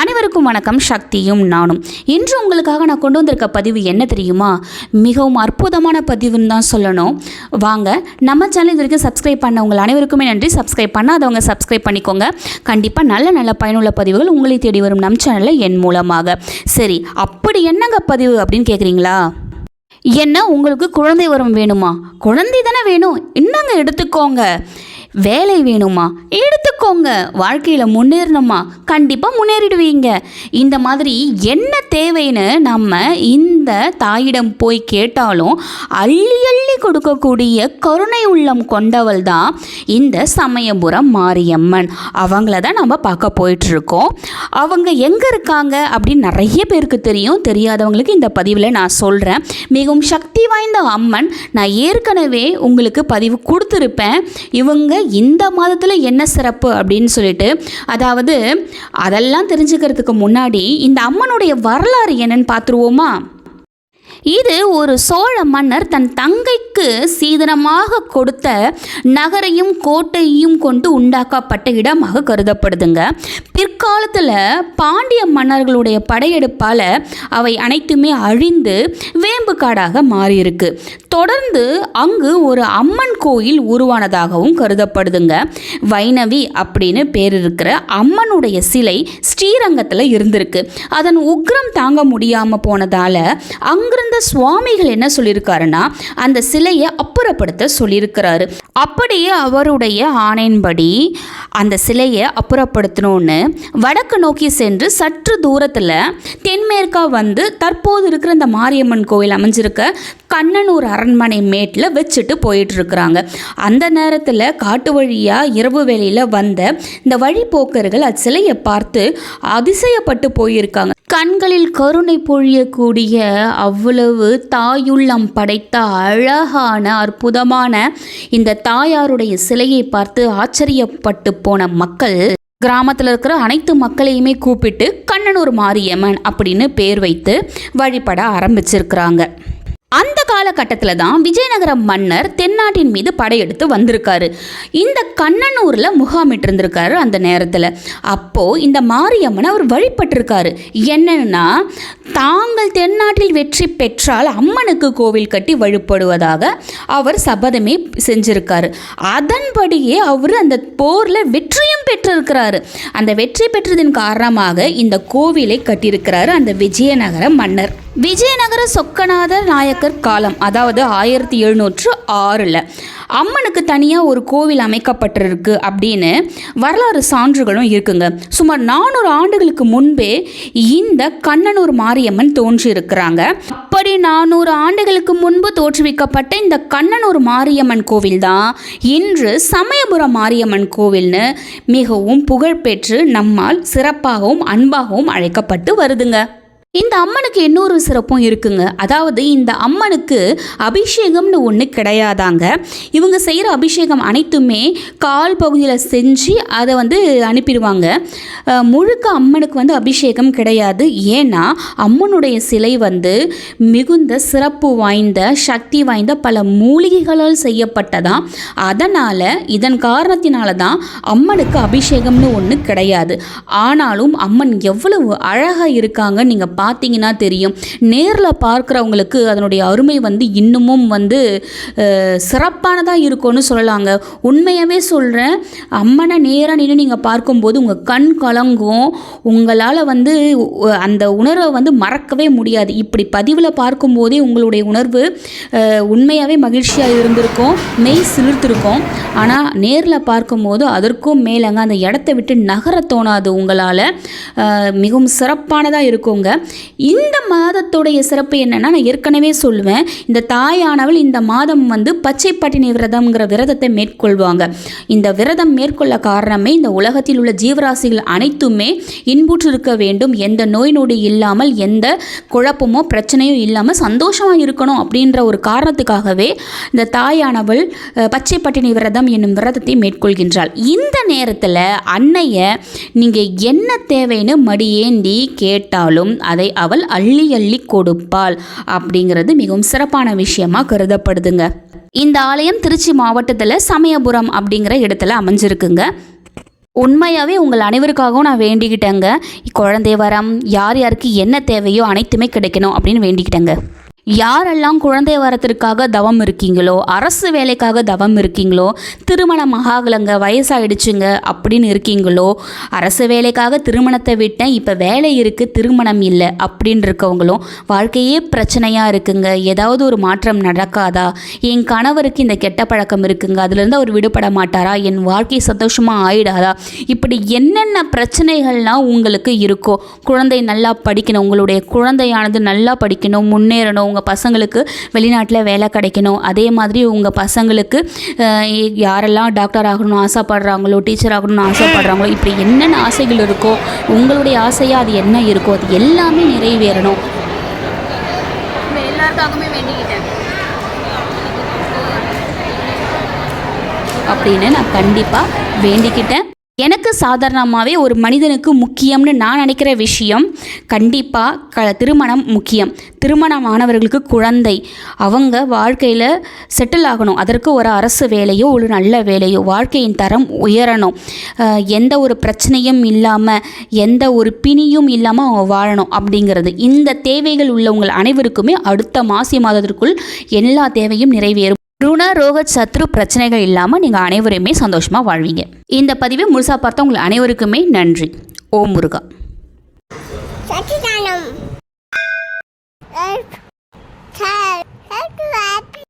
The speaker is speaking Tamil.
அனைவருக்கும் வணக்கம் சக்தியும் நானும். இன்று உங்களுக்காக நான் கொண்டு வந்திருக்க பதிவு என்ன தெரியுமா? மிகவும் அற்புதமான பதிவுன்னு தான் சொல்லணும். வாங்க நம்ம சேனல் இது வரைக்கும் சப்ஸ்கிரைப் பண்ண அனைவருக்குமே நன்றி. சப்ஸ்கிரைப் பண்ணாதவங்க சப்ஸ்கிரைப் பண்ணிக்கோங்க. கண்டிப்பாக நல்ல நல்ல பயனுள்ள பதிவுகள் உங்களை தேடி வரும் நம் சேனலில் என் மூலமாக. சரி அப்படி என்னங்க பதிவு அப்படின்னு கேட்குறீங்களா என்ன உங்களுக்கு குழந்தை வரம் வேணுமா? குழந்தை தானே வேணும். என்னங்க எடுத்துக்கோங்க. வேலை வேணுமா? எடுத்துக்கோங்க. வாழ்க்கையில் முன்னேறணுமா? கண்டிப்பாக முன்னேறிடுவீங்க. இந்த மாதிரி என்ன தேவைன்னு நம்ம இந்த தாயிடம் போய் கேட்டாலும் அள்ளி அள்ளி கொடுக்கக்கூடிய கருணை உள்ளம் கொண்டவள் தான் இந்த சமயபுரம் மாரியம்மன். அவங்கள தான் நம்ம பார்க்க போயிட்டுருக்கோம். அவங்க எங்கே இருக்காங்க அப்படின்னு நிறைய பேருக்கு தெரியும். தெரியாதவங்களுக்கு இந்த பதிவில் நான் சொல்கிறேன் மிகவும் சக்தி வாய்ந்த அம்மன். நான் ஏற்கனவே உங்களுக்கு பதிவு கொடுத்துருப்பேன். இவங்க இந்த மாதத்தில் என்ன சிறப்பு அப்படின்னு சொல்லிட்டு அதாவது அதெல்லாம் தெரிஞ்சுக்கிறதுக்கு முன்னாடி இந்த அம்மனுடைய வரலாறு என்னன்னு பார்த்துருவோமா? இது ஒரு சோழ மன்னர் தன் தங்கைக்கு சீதனமாக கொடுத்த நகரையும் கோட்டையும் கொண்டு உண்டாக்கப்பட்ட இடமாக கருதப்படுதுங்க. பிற்காலத்தில் பாண்டிய மன்னர்களுடைய படையெடுப்பால் அவை அனைத்துமே அழிந்து வேம்பு காடாக மாறியிருக்கு. தொடர்ந்து அங்கு ஒரு அம்மன் கோயில் உருவானதாகவும் கருதப்படுதுங்க. வைணவி அப்படின்னு பேர் இருக்கிற அம்மனுடைய சிலை ஸ்ரீரங்கத்தில் இருந்திருக்கு. அதன் உக்ரம் தாங்க முடியாமல் போனதால் அங்கிருந்து சுவாமிகள் என்ன சொல்லியிருக்காருன்னா அந்த சிலையை அப்புறப்படுத்த சொல்லியிருக்கிறாரு. அப்படியே அவருடைய ஆணையின்படி அந்த சிலையை அப்புறப்படுத்தணும்னு வடக்கு நோக்கி சென்று சற்று தூரத்தில் தென்மேற்கா வந்து தற்போது இருக்கிற இந்த மாரியம்மன் கோயில் அமைஞ்சிருக்க கண்ணனூர் அரண்மனை மேட்டில் வச்சுட்டு போயிட்டு இருக்கிறாங்க அந்த நேரத்தில் காட்டு வழியாக இரவு வேளையில் வந்த இந்த வழிப்போக்கர்கள் அச்சிலையை பார்த்து அதிசயப்பட்டு போயிருக்காங்க. கண்களில் கருணை பொழியக்கூடிய அவ்வளவு தாயுள்ளம் படைத்த அழகான அற்புதமான இந்த தாயாருடைய சிலையை பார்த்து ஆச்சரியப்பட்டு போன மக்கள் கிராமத்தில் இருக்கிற அனைத்து மக்களையுமே கூப்பிட்டு கண்ணனூர் மாரியம்மன் அப்படின்னு பேர் வைத்து வழிபட ஆரம்பிச்சிருக்கிறாங்க. அந்த காலகட்டத்தில் தான் விஜயநகர மன்னர் தென்னாட்டின் மீது படையெடுத்து வந்திருக்காரு. இந்த கண்ணனூரில் முகாமிட்டிருந்திருக்காரு அந்த நேரத்தில். அப்போது இந்த மாரியம்மனை அவர் வழிபட்டிருக்காரு. என்னன்னா தாங்கள் தென்னாட்டில் வெற்றி பெற்றால் அம்மனுக்கு கோவில் கட்டி வழிபடுவதாக அவர் சபதமே செஞ்சிருக்காரு. அதன்படியே அவர் அந்த போரில் வெற்றியும் பெற்றிருக்கிறாரு. அந்த வெற்றி பெற்றதின் காரணமாக இந்த கோவிலை கட்டியிருக்கிறாரு அந்த விஜயநகர மன்னர். விஜயநகர சொக்கநாதர் சாளுக்கர் காலம் அதாவது ஆயிரத்தி எழுநூற்று ஆறில். அம்மனுக்கு தனியாக ஒரு கோவில் அமைக்கப்பட்டிருக்கு அப்படின்னு வரலாறு சான்றுகளும் இருக்குங்க. சுமார் நானூறு ஆண்டுகளுக்கு முன்பே இந்த கண்ணனூர் மாரியம்மன் தோன்றியிருக்கிறாங்க. அப்படி நானூறு ஆண்டுகளுக்கு முன்பு தோற்றுவிக்கப்பட்ட இந்த கண்ணனூர் மாரியம்மன் கோவில் தான் இன்று சமயபுரம் மாரியம்மன் கோவில்னு மிகவும் புகழ்பெற்று நம்மால் சிறப்பாகவும் அன்பாகவும் அழைக்கப்பட்டு வருதுங்க. இந்த அம்மனுக்கு இன்னொரு சிறப்பும் இருக்குங்க. அதாவது இந்த அம்மனுக்கு அபிஷேகம்னு ஒன்று கிடையாதாங்க. இவங்க செய்கிற அபிஷேகம் அனைத்துமே கால் பகுதியில் செஞ்சு அதை வந்து அனுப்பிடுவாங்க. முழுக்க அம்மனுக்கு வந்து அபிஷேகம் கிடையாது. ஏன்னா அம்மனுடைய சிலை வந்து மிகுந்த சிறப்பு வாய்ந்த சக்தி வாய்ந்த பல மூலிகைகளால் செய்யப்பட்டதாம் அதனால் இதன் காரணத்தினால தான் அம்மனுக்கு அபிஷேகம்னு ஒன்று கிடையாது. ஆனாலும் அம்மன் எவ்வளவு அழகாக இருக்காங்க நீங்கள் பார்த்தீங்கன்னா தெரியும். நேரில் பார்க்குறவங்களுக்கு அதனுடைய அருமை வந்து இன்னமும் வந்து சிறப்பானதாக இருக்கும்னு சொல்லலாங்க. உண்மையாகவே சொல்கிறேன் அம்மனை நேராக நின்று நீங்கள் பார்க்கும்போது உங்கள் கண் கலங்கும். உங்களால் வந்து அந்த உணர்வை வந்து மறக்கவே முடியாது. இப்படி பதிவில் பார்க்கும்போதே உங்களுடைய உணர்வு உண்மையாகவே மகிழ்ச்சியாக இருந்திருக்கும். மெய் சிலிர்த்திருக்கும். ஆனால் நேரில் பார்க்கும்போது அதற்கும் மேலங்க அந்த இடத்த விட்டு நகர தோணாது உங்களால். மிகவும் சிறப்பானதாக இருக்குங்க. இந்த மாதத்துடைய சிறப்பு என்னென்னா நான் ஏற்கனவே சொல்லுவேன் இந்த தாயானவள் இந்த மாதம் வந்து பச்சை பட்டினி விரதம்ங்கிற விரதத்தை மேற்கொள்வாங்க. இந்த விரதம் மேற்கொள்ள காரணமே இந்த உலகத்தில் உள்ள ஜீவராசிகள் அனைத்துமே இன்புற்று இருக்க வேண்டும். எந்த நோய் நொடி இல்லாமல் எந்த குழப்பமோ பிரச்சனையோ இல்லாமல் சந்தோஷமாக இருக்கணும் அப்படின்ற ஒரு காரணத்துக்காகவே இந்த தாயானவள் பச்சை பட்டினி விரதம் என்னும் விரதத்தை மேற்கொள்கின்றாள். இந்த நேரத்தில் அன்னைய நீங்கள் என்ன தேவைன்னு மடியேந்தி கேட்டாலும் அது அவள் அள்ளி அள்ளி கொடுப்பாள் அப்படிங்கிறது மிகவும் சிறப்பான விஷயமா கருதப்படுதுங்க. இந்த ஆலயம் திருச்சி மாவட்டத்தில் சமயபுரம் அப்படிங்கிற இடத்துல அமைஞ்சிருக்குங்க. உண்மையாகவே உங்கள் அனைவருக்காகவும் நான் வேண்டிக்கிட்டேங்க. குழந்தை வரம் யார் யாருக்கு என்ன தேவையோ அனைத்துமே கிடைக்கணும் அப்படின்னு வேண்டிக்கிட்டேங்க. யாரெல்லாம் குழந்தை வரத்திற்காக தவம் இருக்கீங்களோ அரசு வேலைக்காக தவம் இருக்கீங்களோ திருமணம் ஆகலைங்க வயசாயிடுச்சுங்க அப்படின்னு இருக்கீங்களோ அரசு வேலைக்காக திருமணத்தை விட்டேன் இப்போ வேலை இருக்குது திருமணம் இல்லை அப்படின்னு இருக்கவங்களும் வாழ்க்கையே பிரச்சனையாக இருக்குங்க. ஏதாவது ஒரு மாற்றம் நடக்காதா? என் கணவருக்கு இந்த கெட்ட பழக்கம் இருக்குங்க. அதுலேருந்து அவர் விடுபட மாட்டாரா? என் வாழ்க்கை சந்தோஷமாக ஆயிடாதா? இப்படி என்னென்ன பிரச்சனைகள்லாம் உங்களுக்கு இருக்கோ குழந்தை நல்லா படிக்கணும் உங்களுடைய குழந்தையானது நல்லா படிக்கணும் முன்னேறணும் உங்கள் பசங்களுக்கு வெளிநாட்டில் வேலை கிடைக்கணும். அதே மாதிரி உங்கள் பசங்களுக்கு யாரெல்லாம் டாக்டர் ஆகணும்னு ஆசைப்படுறாங்களோ டீச்சர் ஆகணும்னு ஆசைப்படுறாங்களோ இப்படி என்னென்ன ஆசைகள் இருக்கோ உங்களுடைய ஆசையாக அது என்ன இருக்கோ அது எல்லாமே நிறைவேறணும். எல்லாருக்காகவுமே வேண்டிக்கிட்டேன். அப்படின்னு நான் கண்டிப்பாக வேண்டிக்கிட்டேன். எனக்கு சாதாரணமாகவே ஒரு மனிதனுக்கு முக்கியம்னு நான் நினைக்கிற விஷயம் கண்டிப்பாக க திருமணம் முக்கியம். திருமணமானவர்களுக்கு குழந்தை. அவங்க வாழ்க்கையில் செட்டில் ஆகணும். அதற்கு ஒரு அரசு வேலையோ ஒரு நல்ல வேலையோ வாழ்க்கையின் தரம் உயரணும். எந்த ஒரு பிரச்சனையும் இல்லாமல் எந்த ஒரு பிணியும் இல்லாமல் அவங்க வாழணும் அப்படிங்கிறது. இந்த தேவைகள் உள்ளவங்கள் அனைவருக்குமே அடுத்த மாசி மாதத்திற்குள் எல்லா தேவையும் நிறைவேறும். ருண ரோக சத்ரு பிரச்சனைகள் இல்லாமல் நீங்கள் அனைவருமே சந்தோஷமாக வாழ்வீங்க. இந்த பதிவை முழுசாக பார்த்த உங்கள் அனைவருக்குமே நன்றி. ஓம் முருகா. சச்சிதானம்.